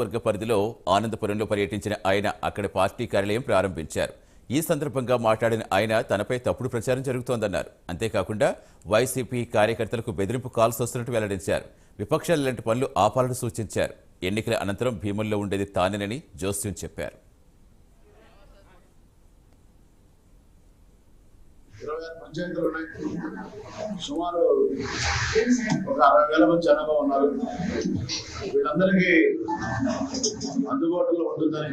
వర్గ పరిధిలో ఆనందపురంలో పర్యటించిన ఆయన అక్కడ పార్టీ కార్యాలయం ప్రారంభించారు. ఈ సందర్భంగా మాట్లాడిన ఆయన తనపై తప్పుడు ప్రచారం జరుగుతోందన్నారు. అంతేకాకుండా వైసీపీ కార్యకర్తలకు బెదిరింపు కాల్స్ వస్తున్నట్టు వెల్లడించారు. విపక్షాలు ఇలాంటి పనులు ఆపాలని సూచించారు. ఎన్నికల అనంతరం భీముల్లో ఉండేది తానేనని జోస్యం చెప్పారు. పంచాయతీలు ఉన్నాయి సుమారు ఒక అరవై వేల మంది జనాభా ఉన్నారు. వీళ్ళందరికీ అందుబాటులో ఉంటుందని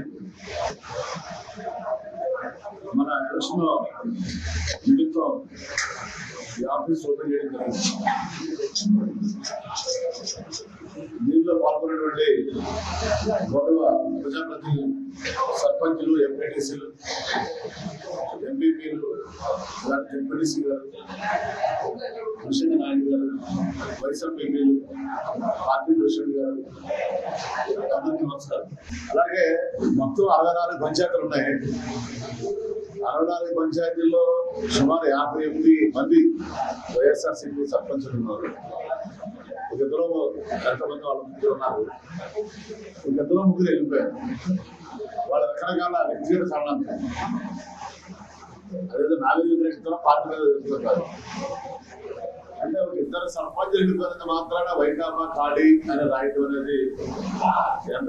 మన ఎలక్షన్ నిమిత్తం ఈ ఆఫీస్ ఓపెన్ చేయడం జరిగింది. దీనిలో పాల్గొనేటువంటి గొడవ ప్రజాప్రతినిధులు సర్పంచులు ఎంపీటీసీలు ఎంపీపీలు అలాంటి ఎంపీటీసీ గారు కృష్ణ నాయుడు గారు వైఎస్ఆర్ ఎంపీలు పార్టీ ప్రెసిడెంట్ గారు అందరికీ నమస్కారం అలాగే మొత్తం అరవై నాలుగు పంచాయతీలు ఉన్నాయి. అరవై నాలుగు పంచాయతీల్లో సుమారు యాభై ఎనిమిది మంది వైఎస్ఆర్ సిపి సర్పంచులు ఉన్నారు. ఒక ఎంతమంది వాళ్ళ ముగ్గురు ఉన్నారు. ఒక ముగ్గురు వెళ్ళిపోయారు. వాళ్ళ రకరకాల వ్యక్తిగత కారణాలు అదేదో నాలుగు మీద పార్టీ మీద వ్యతిరేకిస్తున్నారు ఇద్దరు సర్పంచులు మాత్రాన వైకాపా ఖాళీ అని రాయటం అనేది ఎంత